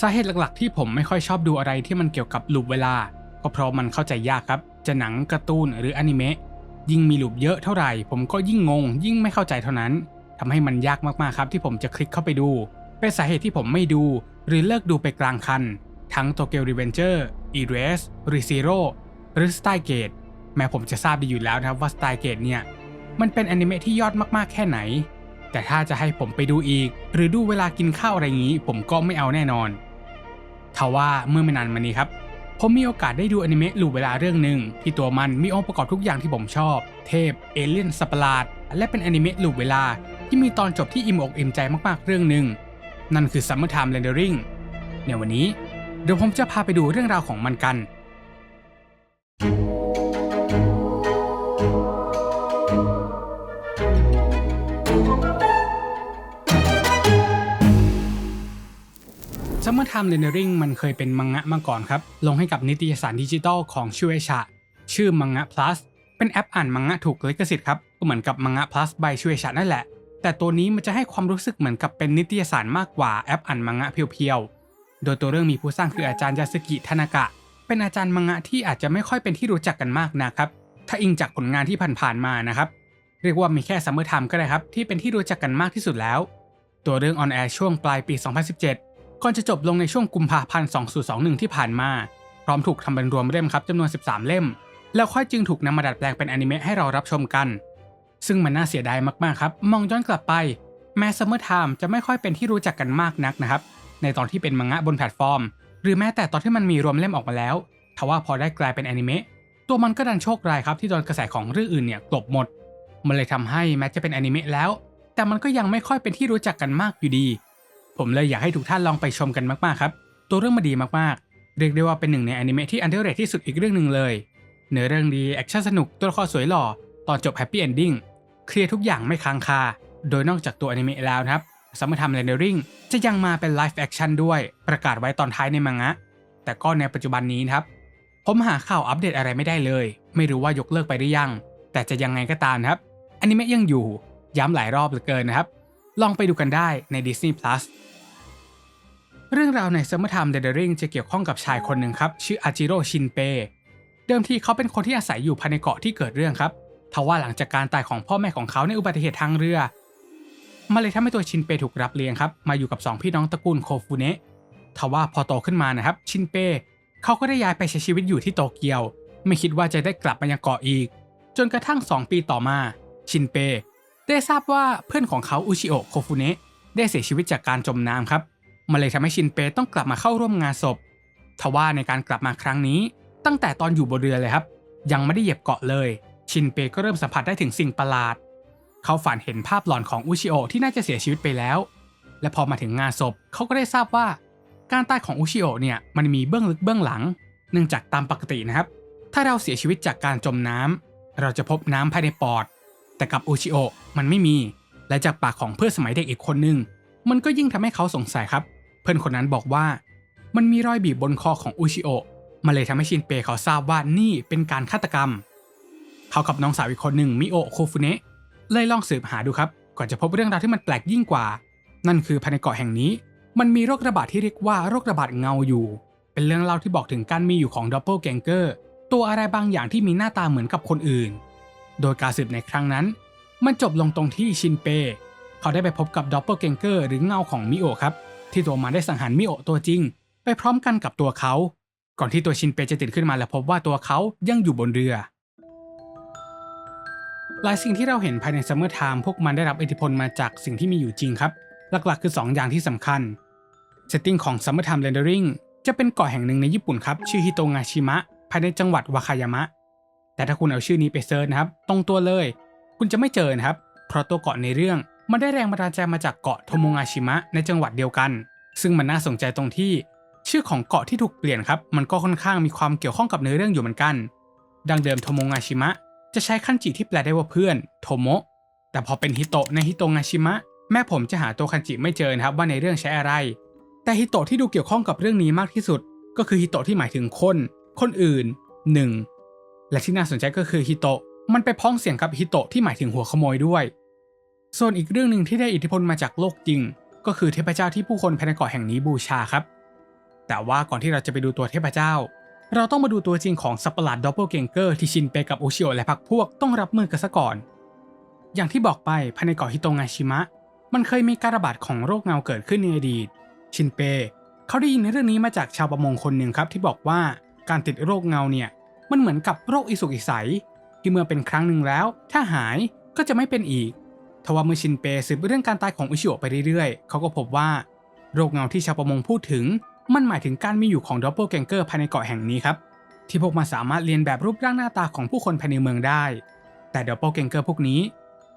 สาเหตุหลักๆ ที่ผมไม่ค่อยชอบดูอะไรที่มันเกี่ยวกับลูปเวลา ก็เพราะมันเข้าใจยากครับ จะหนังการ์ตูนหรืออนิเมะยิ่งมีลูปเยอะเท่าไหร่ ผมก็ยิ่งงง ยิ่งไม่เข้าใจเท่านั้นทำให้มันยากมากๆครับ ที่ผมจะคลิกเข้าไปดู เป็นสาเหตุที่ผมไม่ดู หรือเลิกดูไปกลางคัน ทั้ง Tokyo Revenger, Erase, ReZero หรือ Style Gate แม้ผมจะทราบดีอยู่แล้วนะครับว่า Style Gate เนี่ยมันเป็นอนิเมะที่ยอดมากๆแค่ไหนแต่ถ้าจะให้ผมไปดูอีก หรือดูเวลากินข้าวอะไรงี้ ผมก็ไม่เอาแน่นอน ทว่าเมื่อไม่นานมานี้ครับผมมีโอกาสได้ดูอนิเมะลูปเวลาเรื่องหนึ่งที่ตัวมันมีองค์ประกอบทุกอย่างที่ผมชอบ เทพ เอเลี่ยนสัตว์ปหลาด และเป็นอนิเมะลูปเวลาที่มีตอนจบที่อิ่มอกอิ่มใจมากๆเรื่องหนึ่งนั่นคือ Summertime Rendering ในวันนี้เดี๋ยวผมจะพาไปดูเรื่องราวของมันกัน Summertime Rendering มันเคยเป็นมังงะมาก่อนครับ ลงให้กับนิตยสารดิจิตอลของชูเอชะชื่อมังงะ plus เป็นแอปอ่านมังงะถูกลิขสิทธิ์ครับก็เหมือนกับมังงะ plus by ชูเอชะนั่นแหละ แต่ตัวนี้มันจะให้ความรู้สึกเหมือนกับเป็นนิตยสารมากกว่าแอปอ่านมังงะเพียวๆ โดยตัวเรื่องมีผู้สร้างคืออาจารย์ยาสกิทานากะ เป็นอาจารย์มังงะที่อาจจะไม่ค่อยเป็นที่รู้จักกันมากนะครับ ถ้าอิงจากผลงานที่ผ่านๆมานะครับเรียกว่ามีแค่ Summertime ก็ได้ครับที่เป็นที่รู้จักกันมากที่สุดแล้ว ตัวเรื่องออนแอร์ช่วงปลายปี 2017 ก่อนจะจบลงในช่วงกุมภาพันธ์2021 ที่ผ่านมา พร้อมถูกทำเป็นรวมเล่มครับจำนวน 13 เล่ม แล้วค่อยจึงถูกนำมาดัดแปลงเป็นอนิเมะให้เรารับชมกัน ซึ่งมันน่าเสียดายมากๆครับ มองย้อนกลับไป แม้ Summer Time จะไม่ค่อยเป็นที่รู้จักกันมากนักนะครับ ในตอนที่เป็นมังงะบนแพลตฟอร์ม หรือแม้แต่ตอนที่มันมีรวมเล่มออกมาแล้วทว่าพอได้กลายเป็นอนิเมะตัวมันก็ดันโชคร้ายครับที่โดนกระแสของเรื่องอื่นเนี่ยกลบหมด มันเลยทำให้แม้จะเป็นอนิเมะแล้ว แต่มันก็ยังไม่ค่อยเป็นที่รู้จักกันมากอยู่ดี ผมเลยอยากให้ทุกท่านลองไปชมกันมากๆครับ ตัวเรื่องมาดีมากๆ เรียกได้ว่าเป็นหนึ่งในอนิเมะที่อันเดอร์เรทที่สุดอีกเรื่องหนึ่งเลย เนื้อเรื่องดีแอคชั่นสนุกตัวละครสวยหล่อ ตอนจบแฮปปี้เอนดิ้งเคลียร์ทุกอย่างไม่ค้างคา โดยนอกจากตัวอนิเมะแล้วนะครับซัมเมอร์ทำเรนเดอริงจะยังมาเป็นไลฟ์แอคชั่นด้วย ประกาศไว้ตอนท้ายในมังงะ แต่ก็ในปัจจุบันนี้นะครับ ผมหาข่าวอัปเดตอะไรไม่ได้เลย ไม่รู้ว่ายกเลิกไปหรือยัง แต่จะยังไงก็ตามครับอนิเมะยังอยู่ ย้ำหลายรอบเหลือเกินนะครับ ลองไปดูกันได้ใน Disney Plus เรื่องราวใน Summertime Rendering จะเกี่ยวข้องกับชายคนหนึ่งครับ ชื่ออาจิโร่ชินเปเดิมทีเขาเป็นคนที่อาศัยอยู่ภายในเกาะที่เกิดเรื่องครับทว่าหลังจากการตายของพ่อแม่ของเขาในอุบัติเหตุทางเรือมาเลยทำให้ตัวชินเปถูกรับเลี้ยงครับ มาอยู่กับ 2 พี่น้องตระกูลโคฟูเนะทว่าพอโตขึ้นมานะครับ ชินเปเขาก็ได้ย้ายไปใช้ชีวิตอยู่ที่โตเกียว ไม่คิดว่าจะได้กลับมายังเกาะอีก จนกระทั่ง 2 ปีต่อมา ชินเป ได้ทราบว่าเพื่อนของเขาอุชิโอะโคฟูเนะได้เสียชีวิตจากการจมน้ำครับ มันเลยทำให้ชินเปต้องกลับมาเข้าร่วมงานศพ ทว่าในการกลับมาครั้งนี้ ตั้งแต่ตอนอยู่บนเรือเลยครับ ยังไม่ได้เหยียบเกาะเลย ชินเปก็เริ่มสัมผัสได้ถึงสิ่งประหลาด เขาฝันเห็นภาพหลอนของอุชิโอที่น่าจะเสียชีวิตไปแล้ว และพอมาถึงงานศพเขาก็ได้ทราบว่า การตายของอุชิโอเนี่ยมันมีเบื้องลึกเบื้องหลัง เนื่องจากตามปกตินะครับ ถ้าเราเสียชีวิตจากการจมน้ำเราจะพบน้ำภายในปอด แต่กับอุชิโอมันไม่มี และจากปากของเพื่อนสมัยเด็กอีกคนนึงมันก็ยิ่งทำให้เขาสงสัยครับ เพื่อนคนนั้นบอกว่า มันมีรอยบีบบนคอของอุชิโอะมาเลยทำให้ชินเปเขาทราบว่านี่เป็นการฆาตกรรม เขากับน้องสาวอีกคนหนึ่งมิโอะโคฟุเนะเลยลองสืบหาดูครับก่อนจะพบเรื่องราวที่มันแปลกยิ่งกว่า นั่นคือภายในเกาะแห่งนี้ มันมีโรคระบาดที่เรียกว่าโรคระบาดเงาอยู่ เป็นเรื่องเล่าที่บอกถึงการมีอยู่ของดับเบิลแกงเกอร์ตัวอะไรบางอย่างที่มีหน้าตาเหมือนกับคนอื่น โดยการสืบในครั้งนั้น มันจบลงตรงที่ชินเป เขาได้ไปพบกับดับเบิลแกงเกอร์หรือเงาของมิโอครับ ที่ตัวมันได้สังหารมิโอะตัวจริง ไปพร้อมกันกับตัวเขา ก่อนที่ตัวชินเปจะตื่นขึ้นมาและพบว่าตัวเขายังอยู่บนเรือ หลายสิ่งที่เราเห็นภายในซัมเมอร์ไทม์พวกมันได้รับอิทธิพลมาจากสิ่งที่มีอยู่จริงครับ หลักๆ คือ 2 อย่างที่สำคัญเซตติ้งของ Summertime Rendering จะเป็นเกาะแห่งหนึ่งในญี่ปุ่นครับ ชื่อฮิโตงาชิมะ ภายในจังหวัดวาคายามะ แต่ถ้าคุณเอาชื่อนี้ไปเซิร์ชนะครับ ตรงตัวเลย คุณจะไม่เจอนะครับ เพราะตัวเกาะในเรื่อง มันได้แรงบันดาลใจมาจากเกาะโทโมงาชิมะในจังหวัดเดียวกัน ซึ่งมันน่าสนใจตรงที่ ชื่อของเกาะที่ถูกเปลี่ยนครับ มันก็ค่อนข้างมีความเกี่ยวข้องกับเนื้อเรื่องอยู่เหมือนกัน ดังเดิมโทโมงาชิมะจะใช้คันจิที่แปลได้ว่าเพื่อนโทโมะแต่พอเป็นฮิโตะในฮิโตงาชิมะแม่ผมจะหาตัวคันจิไม่เจอนะครับว่าในเรื่องใช้อะไร แต่ฮิโตะที่ดูเกี่ยวข้องกับเรื่องนี้มากที่สุด ก็คือฮิโตะที่หมายถึงคน คนอื่นหนึ่งและที่น่าสนใจก็คือฮิโตะมันไปพ้องเสียงกับฮิโตะที่หมายถึงหัวขโมยด้วย ส่วนอีกเรื่องหนึ่งที่ได้อิทธิพลมาจากโลกจริง ก็คือเทพเจ้าที่ผู้คนภายในเกาะแห่งนี้บูชาครับ แต่ว่าก่อนที่เราจะไปดูตัวเทพเจ้า เราต้องมาดูตัวจริงของสัตว์ปะหลาดดับเบิลเกงเกอร์ที่ชินเปกับโอชิโอและพรรคพวกต้องรับมือกันซะก่อน อย่างที่บอกไปภายในเกาะฮิโตงาชิมะ มันเคยมีการระบาดของโรคเงาเกิดขึ้นในอดีต ชินเปเขาได้ยินเรื่องนี้มาจากชาวประมงคนหนึ่งครับที่บอกว่าการติดโรคเงาเนี่ยมันเหมือนกับโรคอิสุกอิสัยที่เมื่อเป็นครั้งหนึ่งแล้ว ถ้าหายก็จะไม่เป็นอีก ทว่าเมื่อชินเปสืบเรื่องการตายของอุชิโอะไปเรื่อยๆ เขาก็พบว่า โรคเงาที่ชาวประมงพูดถึง มันหมายถึงการมีอยู่ของดับเบิลแกงเกอร์ภายในเกาะแห่งนี้ครับ ที่พวกมันสามารถเรียนแบบรูปร่างหน้าตาของผู้คนภายในเมืองได้ แต่ดับเบิลแกงเกอร์พวกนี้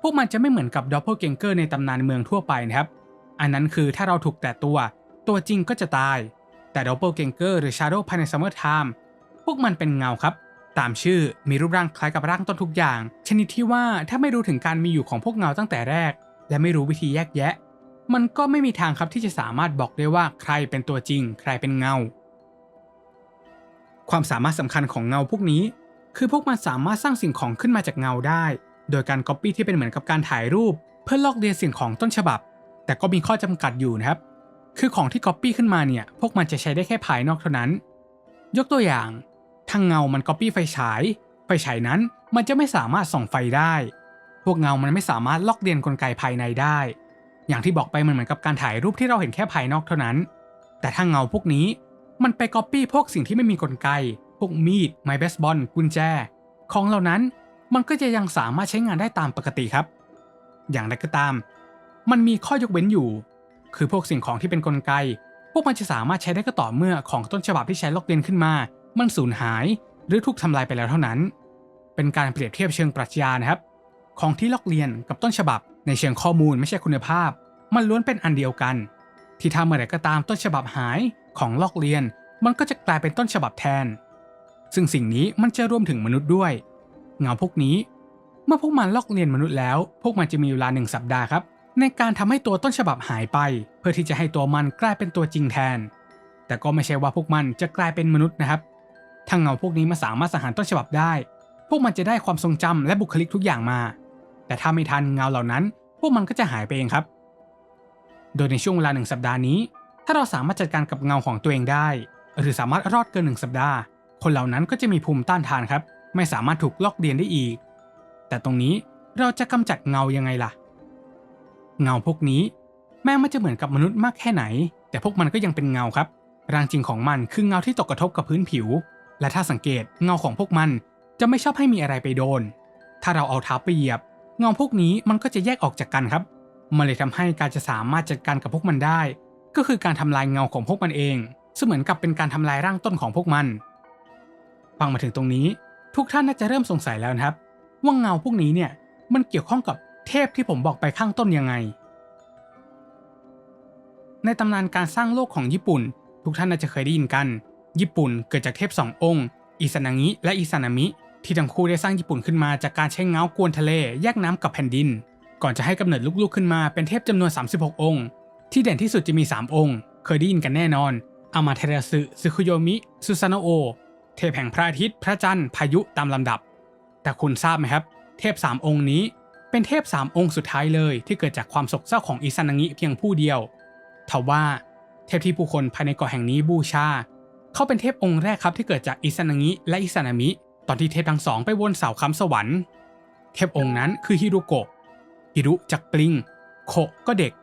พวกมันจะไม่เหมือนกับดับเบิลแกงเกอร์ในตำนานเมืองทั่วไปนะครับ อันนั้นคือถ้าเราถูกแตะตัว ตัวจริงก็จะตาย แต่ดับเบิลเกงเกอร์หรือชาร์โดภายในซัมเมอร์ไทม์พวกมันเป็นเงาครับ ตามชื่อมีรูปร่างคล้ายกับร่างต้นทุกอย่าง ชนิดที่ว่าถ้าไม่รู้ถึงการมีอยู่ของพวกเงาตั้งแต่แรก และไม่รู้วิธีแยกแยะ มันก็ไม่มีทางครับที่จะสามารถบอกได้ว่าใครเป็นตัวจริง ใครเป็นเงา ความสามารถสำคัญของเงาพวกนี้ คือพวกมันสามารถสร้างสิ่งของขึ้นมาจากเงาได้ โดยการก๊อปปี้ที่เป็นเหมือนกับการถ่ายรูป เพื่อลอกเลียนสิ่งของต้นฉบับ แต่ก็มีข้อจำกัดอยู่นะครับ คือของที่ก๊อปปี้ขึ้นมาเนี่ยพวกมันจะใช้ได้แค่ภายนอกเท่านั้น ยกตัวอย่าง ถ้าเงามันก๊อปปี้ไฟฉาย ไฟฉายนั้นมันจะไม่สามารถส่องไฟได้ พวกเงามันไม่สามารถลอกเลียนกลไกภายในได้ อย่างที่บอกไปมันเหมือนกับการถ่ายรูปที่เราเห็นแค่ภายนอกเท่านั้น แต่ถ้าเงาพวกนี้มันไปก๊อปปี้พวกสิ่งที่ไม่มีกลไก พวกมีด ไม้เบสบอล กุญแจ ของเหล่านั้น มันก็จะยังสามารถใช้งานได้ตามปกติครับ อย่างไรก็ตาม มันมีข้อยกเว้นอยู่ คือพวกสิ่งของที่เป็นกลไก พวกมันจะสามารถใช้ได้ก็ต่อเมื่อของต้นฉบับที่ใช้ลอกเลียนขึ้นมา มันสูญหายหรือถูกทำลายไปแล้วเท่านั้น เป็นการเปรียบเทียบเชิงปรัชญานะครับ ของที่ลอกเลียนกับต้นฉบับ ในเชิงข้อมูลไม่ใช่คุณภาพ มันล้วนเป็นอันเดียวกัน ที่ทำเมื่อไหร่ก็ตามต้นฉบับหายของลอกเลียน มันก็จะกลายเป็นต้นฉบับแทน ซึ่งสิ่งนี้มันจะรวมถึงมนุษย์ด้วย เงาพวกนี้ เมื่อพวกมันลอกเลียนมนุษย์แล้ว พวกมันจะมีเวลาหนึ่งสัปดาห์ครับในการทำให้ตัวต้นฉบับหายไป เพื่อที่จะให้ตัวมันกลายเป็นตัวจริงแทน แต่ก็ไม่ใช่ว่าพวกมันจะกลายเป็นมนุษย์นะครับ ถ้าเงาพวกนี้มาสามารถสังหารต้นฉบับได้ พวกมันจะได้ความทรงจำและบุคลิกทุกอย่างมา แต่ถ้าไม่ทันเงาเหล่านั้น พวกมันก็จะหายไปเองครับ โดยในช่วงเวลาหนึ่งสัปดาห์นี้ ถ้าเราสามารถจัดการกับเงาของตัวเองได้ หรือสามารถรอดเกินหนึ่งสัปดาห์ คนเหล่านั้นก็จะมีภูมิต้านทานครับ ไม่สามารถถูกลอกเลียนได้อีก แต่ตรงนี้เราจะกำจัดเงายังไงล่ะ เงาพวกนี้ แม้มันจะเหมือนกับมนุษย์มากแค่ไหน แต่พวกมันก็ยังเป็นเงาครับร่างจริงของมันคือเงาที่ตกกระทบกับพื้นผิว และถ้าสังเกตเงาของพวกมันจะไม่ชอบให้มีอะไรไปโดน ถ้าเราเอาเท้าไปเหยียบ เงาพวกนี้มันก็จะแยกออกจากกันครับ มันเลยทำให้การจะสามารถจัดการกับพวกมันได้ ก็คือการทำลายเงาของพวกมันเอง เสมือนกับเป็นการทำลายร่างต้นของพวกมัน ฟังมาถึงตรงนี้ ทุกท่านน่าจะเริ่มสงสัยแล้วนะครับ ว่าเงาพวกนี้เนี่ยมันเกี่ยวข้องกับเทพที่ผมบอกไปข้างต้นยังไง ในตำนานการสร้างโลกของญี่ปุ่น ทุกท่านน่าจะเคยได้ยินกัน ญี่ปุ่นเกิดจากเทพสององค์อิซานางิและอิซานามิ ที่ทั้งคู่ได้สร้างญี่ปุ่นขึ้นมาจากการใช้เงากวนทะเลแยกน้ำกับแผ่นดิน ก่อนจะให้กำเนิดลูกๆขึ้นมาเป็นเทพจำนวน 36 องค์ ที่เด่นที่สุดจะมี 3 องค์ เคยได้ยินกันแน่นอนอามาเทราสึซึคุโยมิซุซานโอเทพแห่งพระอาทิตย์ พระจันทร์พายุตามลำดับ แต่คุณทราบไหมครับ เทพ 3 องค์นี้เป็นเทพ 3 องค์สุดท้ายเลย ที่เกิดจากความโศกเศร้าของอิซานางิเพียงผู้เดียวทว่าเทพที่ผู้คนภายในเกาะแห่งนี้บูชา เขาเป็นเทพองค์แรกครับที่เกิดจากอิซานางิและอิซานามิ ตอนที่เทพทั้งสองไปวนเสาค้ำสวรรค์ เทพองค์นั้นคือฮิรุโกะ ฮิรุจากปลิง โคก็เด็ก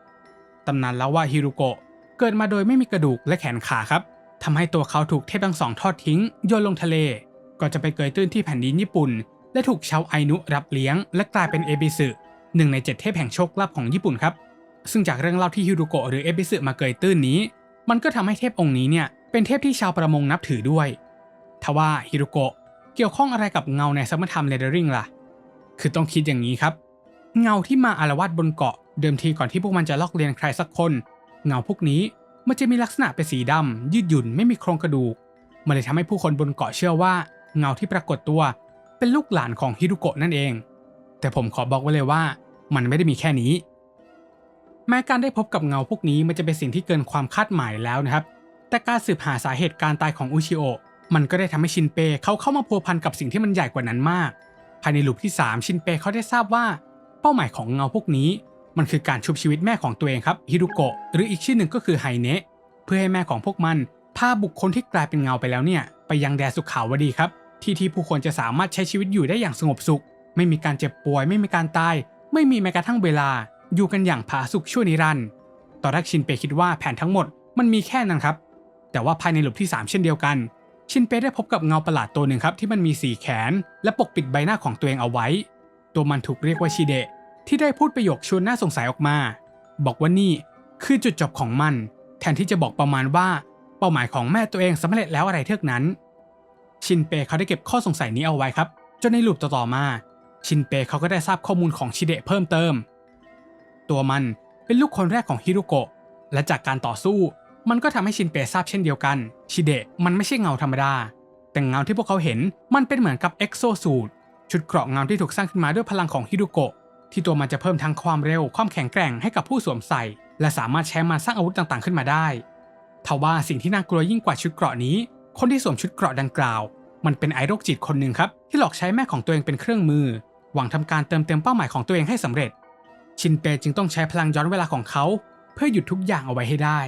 ตำนานเล่าว่าฮิรุโกะเกิดมาโดยไม่มีกระดูกและแขนขาครับ ทำให้ตัวเขาถูกเทพทั้งสองทอดทิ้งโยนลงทะเลก่อนจะไปเกยตื้นที่แผ่นดินญี่ปุ่น และถูกชาวไอนุรับเลี้ยง และกลายเป็นเอบิสึหนึ่งในเจ็ดเทพแห่งโชคลาภของญี่ปุ่นครับ ซึ่งจากเรื่องเล่าที่ฮิรุโกะหรือเอบิสึมาเกยตื้นนี้ มันก็ทำให้เทพองค์นี้เนี่ย เป็นเทพที่ชาวประมงนับถือด้วย ทว่าฮิรุโกะเกี่ยวข้องอะไรกับเงาในสมรธรรมเลเดอริงล่ะ คือต้องคิดอย่างนี้ครับ เงาที่มาอารวาสบนเกาะเดิมทีก่อนที่พวกมันจะลอกเลียนใครสักคน เงาพวกนี้มันจะมีลักษณะเป็นสีดำยืดหยุ่นไม่มีโครงกระดูก มันเลยทำให้ผู้คนบนเกาะเชื่อว่า เงาที่ปรากฏตัว เป็นลูกหลานของฮิรุโกะนั่นเอง แต่ผมขอบอกไว้เลยว่า มันไม่ได้มีแค่นี้ แม้การได้พบกับเงาพวกนี้มันจะเป็นสิ่งที่เกินความคาดหมายแล้วนะครับ แต่การสืบหาสาเหตุการตายของอุชิโอะมันก็ได้ทำให้ชินเปเขาเข้ามาพัวพันกับสิ่งที่มันใหญ่กว่านั้นมาก ภายในลูปที่ 3 ชินเปเขาได้ทราบว่า เป้าหมายของเงาพวกนี้ มันคือการชุบชีวิตแม่ของตัวเองครับฮิรุโกะหรืออีกชื่อหนึ่งก็คือไฮเนะเพื่อให้แม่ของพวกมันพาบุคคลที่กลายเป็นเงาไปแล้วเนี่ย ไปยังแดนสุขาวดีครับ ที่ที่ผู้คนจะสามารถใช้ชีวิตอยู่ได้อย่างสงบสุข ไม่มีการเจ็บป่วย ไม่มีการตาย ไม่มีแม้กระทั่งเวลา อยู่กันอย่างผาสุกชั่วนิรันดร์ตอนแรกชินเปคิดว่าแผนทั้งหมดมันมีแค่นั้นครับ แต่ว่าภายในหลุมที่ 3 เช่นเดียวกัน ชินเปได้พบกับเงาประหลาดตัวหนึ่งครับที่มันมีสีแขน และปกปิดใบหน้าของตัวเองเอาไว้ ตัวมันถูกเรียกว่าชิเดะที่ได้พูดประโยคชวนน่าสงสัยออกมา บอกว่านี่คือจุดจบของมัน แทนที่จะบอกประมาณว่า เป้าหมายของแม่ตัวเองสำเร็จแล้วอะไรเท่านั้น ชินเปเขาได้เก็บข้อสงสัยนี้เอาไว้ครับ จนในหลูปต่อๆมา ชินเปเขาก็ได้ทราบข้อมูลของชิเดะเพิ่มเติม ตัวมันเป็นลูกคนแรกของฮิรุโกะและจากการต่อสู้ มันก็ทำให้ชินเปทราบเช่นเดียวกัน ชิเดะมันไม่ใช่เงาธรรมดา แต่เงาที่พวกเขาเห็นมันเป็นเหมือนกับเอ็กโซสูตชุดเกราะเงาที่ถูกสร้างขึ้นมาด้วยพลังของฮิรุโกะที่ตัวมันจะเพิ่มทั้งความเร็วความแข็งแกร่งให้กับผู้สวมใส่ และสามารถใช้มันสร้างอาวุธต่างๆขึ้นมาได้ทว่าสิ่งที่น่ากลัวยิ่งกว่าชุดเกราะนี้ คนที่สวมชุดเกราะดังกล่าว มันเป็นไอโรคจิตคนหนึ่งครับที่หลอกใช้แม่ของตัวเองเป็นเครื่องมือ หวังทำการเติมเต็มเป้าหมายของตัวเองให้สำเร็จ ชินเปจึงต้องใช้พลังย้อนเวลาของเขา เพื่อหยุดทุกอย่างเอาไว้ให้ได้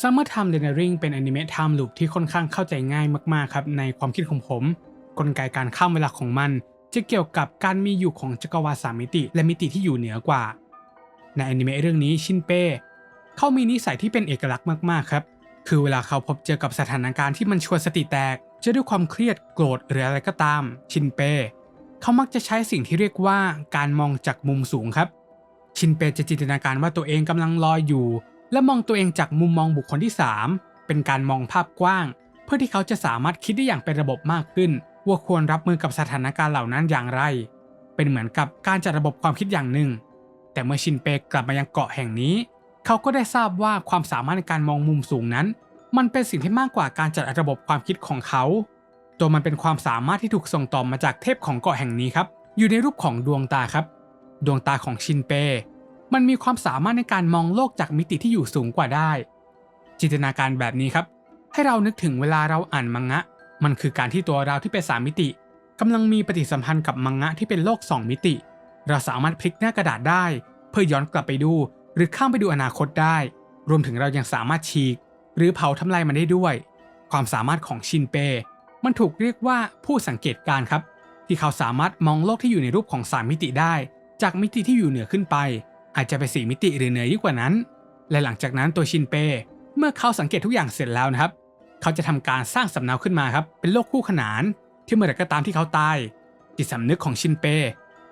Summer Time Rendering เป็นอนิเมะ Time Loop ที่ค่อนข้างเข้าใจง่ายมากๆครับในความคิดของผม กลไกการข้ามเวลาของมัน จะเกี่ยวกับการมีอยู่ของจักรวาลสามมิติ และมิติที่อยู่เหนือกว่า ในอนิเมะเรื่องนี้ชินเป้เขามีนิสัยที่เป็นเอกลักษณ์มากๆครับ คือเวลาเขาพบเจอกับสถานการณ์ที่มันชวนสติแตกจะด้วยความเครียดโกรธหรืออะไรก็ตาม ชินเป้เขามักจะใช้สิ่งที่เรียกว่าการมองจากมุมสูงครับ ชินเปจะจินตนาการว่าตัวเองกำลังลอยอยู่ และมองตัวเองจากมุมมองบุคคลที่ 3 เป็นการมองภาพกว้าง เพื่อที่เขาจะสามารถคิดได้อย่างเป็นระบบมากขึ้น ว่าควรรับมือกับสถานการณ์เหล่านั้นอย่างไร เป็นเหมือนกับการจัดระบบความคิดอย่างหนึ่ง แต่เมื่อชินเปกลับมายังเกาะแห่งนี้ เขาก็ได้ทราบว่าความสามารถในการมองมุมสูงนั้น มันเป็นสิ่งที่มากกว่าการจัดระบบความคิดของเขา ตัวมันเป็นความสามารถที่ถูกส่งต่อมาจากเทพของเกาะแห่งนี้ครับ อยู่ในรูปของดวงตาครับ ดวงตาของชินเป มันมีความสามารถในการมองโลกจากมิติที่อยู่สูงกว่าได้ จินตนาการแบบนี้ครับ ให้เรานึกถึงเวลาเราอ่านมังงะ มันคือการที่ตัวเราที่เป็นสามมิติกำลังมีปฏิสัมพันธ์กับมังงะที่เป็นโลกสองมิติ เราสามารถพลิกหน้ากระดาษได้ เพื่อย้อนกลับไปดู หรือข้ามไปดูอนาคตได้ รวมถึงเรายังสามารถฉีก หรือเผาทำลายมันได้ด้วย ความสามารถของชินเป มันถูกเรียกว่าผู้สังเกตการครับ ที่เขาสามารถมองโลกที่อยู่ในรูปของสามมิติได้ จากมิติที่อยู่เหนือขึ้นไป อาจจะไปสี่มิติหรือเหนือยิ่งกว่านั้น และหลังจากนั้นตัวชินเป เมื่อเขาสังเกตทุกอย่างเสร็จแล้วนะครับ เขาจะทำการสร้างสำเนาขึ้นมาครับ เป็นโลกคู่ขนาน ที่เมื่อไรก็ตามที่เขาตาย จิตสำนึกของชินเป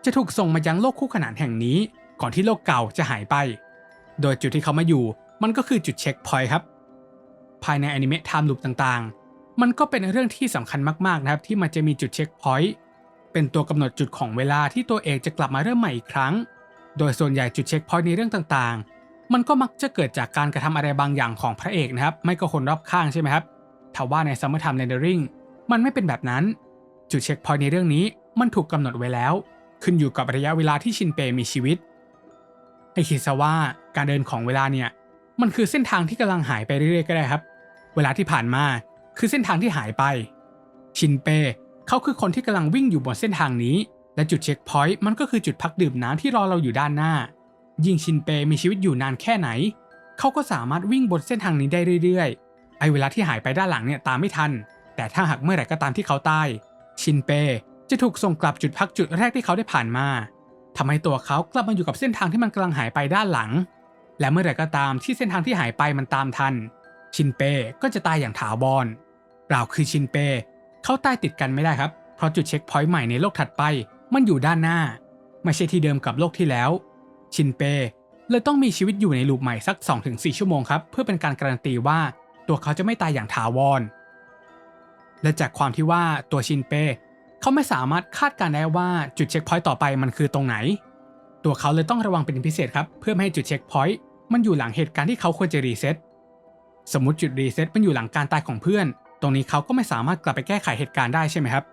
จะถูกส่งมายังโลกคู่ขนานแห่งนี้ ก่อนที่โลกเก่าจะหายไป โดยจุดที่เขามาอยู่ มันก็คือจุดเช็คพอยต์ครับ ภายในอนิเมะไทม์ลูปต่างๆ มันก็เป็นเรื่องที่สำคัญมากๆนะครับที่มันจะมีจุดเช็คพอยต์เป็นตัวกำหนดจุดของเวลาที่ตัวเอกจะกลับมาเริ่มใหม่อีกครั้ง โดยส่วนใหญ่จุดเช็คพอยต์ในเรื่องต่างๆ มันก็มักจะเกิดจากการกระทำอะไรบางอย่างของพระเอกนะครับ ไม่ก็คนรอบข้างใช่ไหมครับทว่าใน Summer Time Rendering มันไม่เป็นแบบนั้น จุดเช็คพอยต์ในเรื่องนี้มันถูกกำหนดไว้แล้ว ขึ้นอยู่กับระยะเวลาที่ชินเปมีชีวิตให้คิดซะว่าการเดินของเวลาเนี่ยมันคือเส้นทางที่กำลังหายไปเรื่อยๆก็ได้ครับ เวลาที่ผ่านมาคือเส้นทางที่หายไป ชินเปเขาคือคนที่กำลังวิ่งอยู่บนเส้นทางนี้ และจุดเช็คพอยต์มันก็คือจุดพักดื่มน้ำที่รอเราอยู่ด้านหน้า ยิ่งชินเปมีชีวิตอยู่นานแค่ไหน เขาก็สามารถวิ่งบนเส้นทางนี้ได้เรื่อยๆ ไอเวลาที่หายไปด้านหลังเนี่ยตามไม่ทัน แต่ถ้าหากเมื่อไหร่ก็ตามที่เขาตาย ชินเปจะถูกส่งกลับจุดพักจุดแรกที่เขาได้ผ่านมาทำให้ตัวเขากลับมาอยู่กับเส้นทางที่มันกำลังหายไปด้านหลัง และเมื่อไหร่ก็ตามที่เส้นทางที่หายไปมันตามทัน ชินเปก็จะตายอย่างถาวรเราคือชินเปเขาตายติดกันไม่ได้ครับ เพราะจุดเช็คพอยต์ใหม่ในโลกถัดไป มันอยู่ด้านหน้า ไม่ใช่ที่เดิมกับโลกที่แล้ว ชินเปเลยต้องมีชีวิตอยู่ในลูปใหม่สัก 2-4 ชั่วโมงครับ เพื่อเป็นการการันตีว่าตัวเขาจะไม่ตายอย่างถาวร และจากความที่ว่าตัวชินเปเขาไม่สามารถคาดการณ์ได้ว่าจุดเช็คพอยต์ต่อไปมันคือตรงไหน ตัวเขาเลยต้องระวังเป็นพิเศษครับ เพื่อไม่ให้จุดเช็คพอยต์มันอยู่หลังเหตุการณ์ที่เขาควรจะรีเซ็ตสมมติจุดรีเซ็ตมันอยู่หลังการตายของเพื่อน ตรงนี้เขาก็ไม่สามารถกลับไปแก้ไขเหตุการณ์ได้ใช่ไหมครับ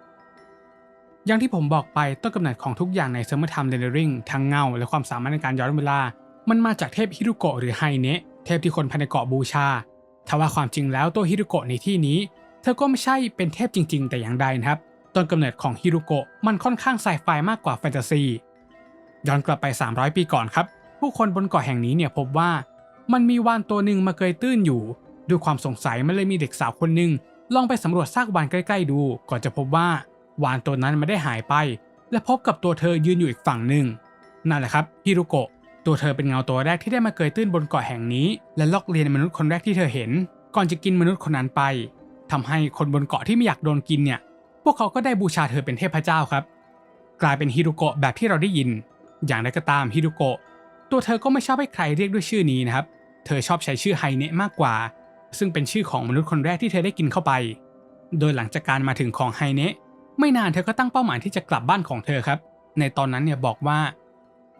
อย่างที่ผมบอกไปต้นกำเนิดของทุกอย่างใน Summer Time Rendering ทั้งเงา และความสามารถในการย้อนเวลา มันมาจากเทพฮิรุโกะหรือไฮเนะเทพที่คนภายในเกาะบูชาทว่าความจริงแล้วตัวฮิรุโกะในที่นี้ เธอก็ไม่ใช่เป็นเทพจริง ๆ แต่อย่างใดนะครับต้นกำเนิดของฮิรุโกะมันค่อนข้างไซไฟมากกว่าแฟนตาซีย้อนกลับไป 300 ปีก่อนครับ ผู้คนบนเกาะแห่งนี้เนี่ยพบว่า มันมีวานตัวหนึ่งมาเกยตื้นอยู่ ด้วยความสงสัยมันเลยมีเด็กสาวคนหนึ่งลองไปสำรวจซากวานใกล้ ๆ ดู ก่อนจะพบว่า วานตัวนั้นไม่ได้หายไป และพบกับตัวเธอยืนอยู่อีกฝั่งหนึ่งนั่นแหละครับฮิรุโกะตัวเธอเป็นเงาตัวแรกที่ได้มาเกยตื้นบนเกาะแห่งนี้ และลอกเลียนมนุษย์คนแรกที่เธอเห็น ก่อนจะกินมนุษย์คนนั้นไปทำให้คนบนเกาะที่ไม่อยากโดนกินเนี่ย พวกเขาก็ได้บูชาเธอเป็นเทพเจ้าครับ กลายเป็นฮิรุโกะแบบที่เราได้ยิน อย่างไรก็ตามฮิรุโกะตัวเธอก็ไม่ชอบให้ใครเรียกด้วยชื่อนี้นะครับ เธอชอบใช้ชื่อไฮเนะมากกว่า ซึ่งเป็นชื่อของมนุษย์คนแรกที่เธอได้กินเข้าไป โดยหลังจากการมาถึงของไฮเนะ ไม่นานเธอก็ตั้งเป้าหมายที่จะกลับบ้านของเธอครับ ในตอนนั้นเนี่ยบอกว่า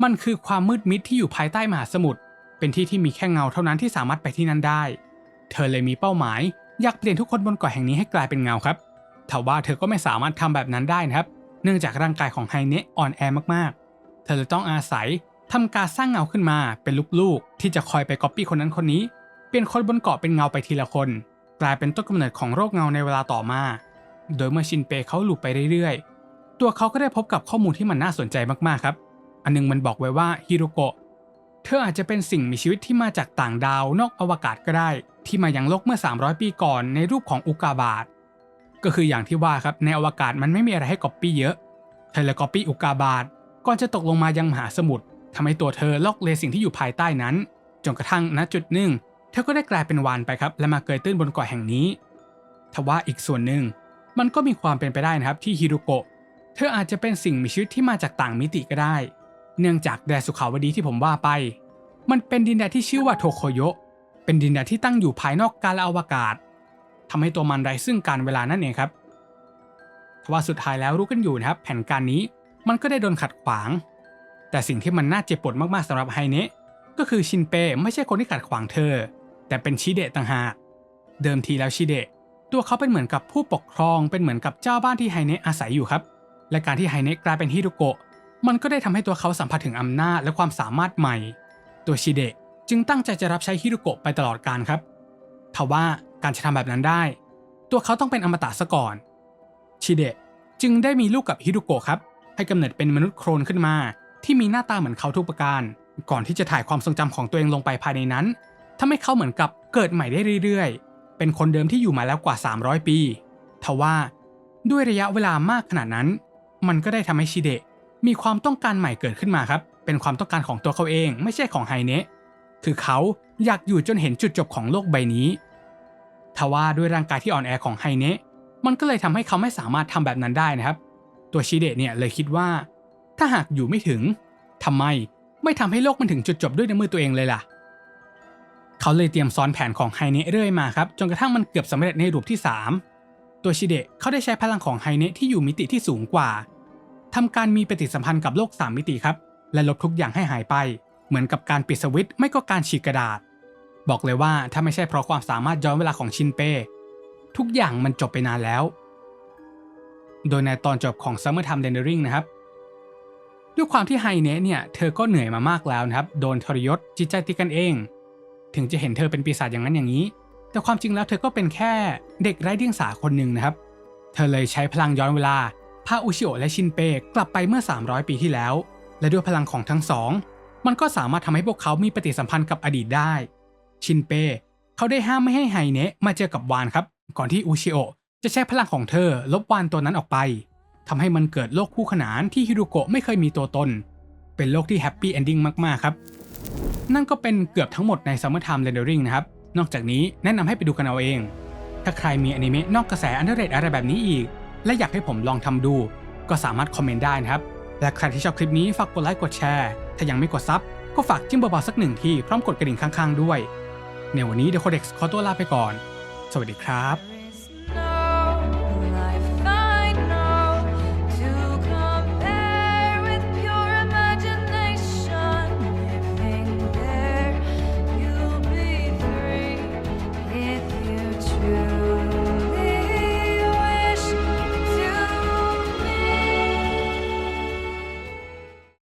มันคือความมืดมิดที่อยู่ภายใต้มหาสมุทรเป็นที่ที่มีแค่เงาเท่านั้นที่สามารถไปที่นั่นได้ เธอเลยมีเป้าหมายอยากเปลี่ยนทุกคนบนเกาะแห่งนี้ให้กลายเป็นเงาครับแต่ว่าเธอก็ไม่สามารถทำแบบนั้นได้นะครับ เนื่องจากร่างกายของไฮเนะอ่อนแอมากๆ เธอเลยต้องอาศัยทำการสร้างเงาขึ้นมาเป็นลูกๆ ที่จะคอยไปก๊อปปี้คนนั้นคนนี้ เปลี่ยนคนบนเกาะเป็นเงาไปทีละคน กลายเป็นต้นกำเนิดของโรคเงาในเวลาต่อมา โดยเมื่อชินเปเขาหลุดไปเรื่อยๆ ตัวเขาก็ได้พบกับข้อมูลที่มันน่าสนใจมากๆครับ อันนึงมันบอกไว้ว่าฮิโรโกะ เธออาจจะเป็นสิ่งมีชีวิตที่มาจากต่างดาวนอกอวกาศก็ได้ ที่มายังโลกเมื่อ 300 ปีก่อนในรูปของอุกาบาต ก็คืออย่างที่ว่าครับในอวกาศมันไม่มีอะไรให้ก๊อปปี้เยอะ เธอเลยก๊อปปี้อุกาบาตก่อนจะตกลงมายังมหาสมุทรทำให้ตัวเธอลอกเลสิ่งที่อยู่ภายใต้นั้น จนกระทั่งณจุดหนึ่ง เธอก็ได้กลายเป็นวานไปครับ และมาเกยตื้นบนเกาะแห่งนี้ ทว่าอีกส่วนหนึ่ง มันก็มีความเป็นไปได้นะครับที่ฮิรุโกะเธออาจจะเป็นสิ่งมีชีวิตที่มาจากต่างมิติก็ได้ เนื่องจากแดนสุขาวดีที่ผมว่าไป มันเป็นดินแดนที่ชื่อว่าโทโคโยะเป็นดินแดนที่ตั้งอยู่ภายนอกกาลอวกาศทำให้ตัวมันไร้ซึ่งการเวลานั่นเองครับทว่าสุดท้ายแล้วรู้กันอยู่นะครับ แผนการนี้มันก็ได้โดนขัดขวาง แต่สิ่งที่มันน่าเจ็บปวดมากๆสำหรับไฮเนะก็คือชินเปไม่ใช่คนที่ขัดขวางเธอ แต่เป็นชิเดะต่างหาก เดิมทีแล้วชิเดะ ตัวเขาเป็นเหมือนกับผู้ปกครองเป็นเหมือนกับเจ้าบ้านที่ไฮเนะอาศัยอยู่ครับ และการที่ไฮเนะกลายเป็นฮิรุโกะมันก็ได้ทำให้ตัวเขาสัมผัสถึงอำนาจและความสามารถใหม่ ตัวชิเดะจึงตั้งใจจะรับใช้ฮิรุโกะไปตลอดกาลครับทว่าการจะทำแบบนั้นได้ ตัวเขาต้องเป็นอมตะซะก่อน ชิเดะจึงได้มีลูกกับฮิรุโกะครับ ให้กำเนิดเป็นมนุษย์โครนขึ้นมา ที่มีหน้าตาเหมือนเขาทุกประการ ก่อนที่จะถ่ายความทรงจำของตัวเองลงไปภายในนั้นทำให้เขาเหมือนกับเกิดใหม่ได้เรื่อยๆ เป็นคนเดิมที่อยู่มาแล้วกว่า 300 ปีทว่าด้วยระยะเวลามากขนาดนั้น มันก็ได้ทำให้ชิเดะมีความต้องการใหม่เกิดขึ้นมาครับ เป็นความต้องการของตัวเขาเองไม่ใช่ของไฮเนะคือเขาอยากอยู่จนเห็นจุดจบของโลกใบนี้ ทว่าด้วยร่างกายที่อ่อนแอของไฮเนะมันก็เลยทำให้เขาไม่สามารถทำแบบนั้นได้นะครับ ตัวชิเดะเนี่ยเลยคิดว่า ถ้าหากอยู่ไม่ถึงทำไมไม่ทำให้โลกมันถึงจุดจบด้วยน้ำมือตัวเองเลยล่ะ เขาเลยเตรียมซ้อนแผนของไฮเนะเรื่อยมาครับ จนกระทั่งมันเกือบสำเร็จในรูปที่ 3 ตัวชิเดะเขาได้ใช้พลังของไฮเนะที่อยู่มิติที่สูงกว่าทำการมีปฏิสัมพันธ์กับโลก 3 มิติครับ และลบทุกอย่างให้หายไป เหมือนกับการปิดสวิตช์ไม่ก็การฉีกกระดาษ บอกเลยว่าถ้าไม่ใช่เพราะความสามารถย้อนเวลาของชินเป้ทุกอย่างมันจบไปนานแล้ว โดยในตอนจบของ Summer Time Rendering นะครับด้วยความที่ไฮเนะเนี่ย เธอก็เหนื่อยมามากแล้วนะครับ โดนทรยศจิตใจตีกันเอง ถึงจะเห็นเธอเป็นปีศาจอย่างนั้นอย่างนี้ แต่ความจริงแล้วเธอก็เป็นแค่เด็กไร้เดียงสาคนหนึ่งนะครับ เธอเลยใช้พลังย้อนเวลาพาอุชิโอะและชินเปกลับไปเมื่อ 300 ปีที่แล้ว และด้วยพลังของทั้งสอง มันก็สามารถทำให้พวกเขามีปฏิสัมพันธ์กับอดีตได้ ชินเปเขาได้ห้ามไม่ให้ไฮเนะมาเจอกับวานครับ ก่อนที่อุชิโอะจะใช้พลังของเธอลบวานตัวนั้นออกไปทำให้มันเกิดโลกคู่ขนานที่ฮิรุโกะไม่เคยมีตัวตน เป็นโลกที่แฮปปี้เอนดิ้งมากๆครับ นั่นก็เป็นเกือบทั้งหมดใน Summer Time Rendering นะครับ นอกจากนี้แนะนำให้ไปดูกันเอาเอง ถ้าใครมีอนิเมะนอกกระแสอันเดอร์เรอะไรแบบนี้อีก และอยากให้ผมลองทำดู ก็สามารถคอมเมนต์ได้นะครับ และใครที่ชอบคลิปนี้ฝากกดไลค์กดแชร์ ถ้ายังไม่กดซับก็ฝากจิ้มเบาๆสักหนึ่งทีพร้อมกดกระดิ่งข้างๆ ด้วย ในวันนี้ The Codex ขอตัวลาไปก่อน สวัสดีครับ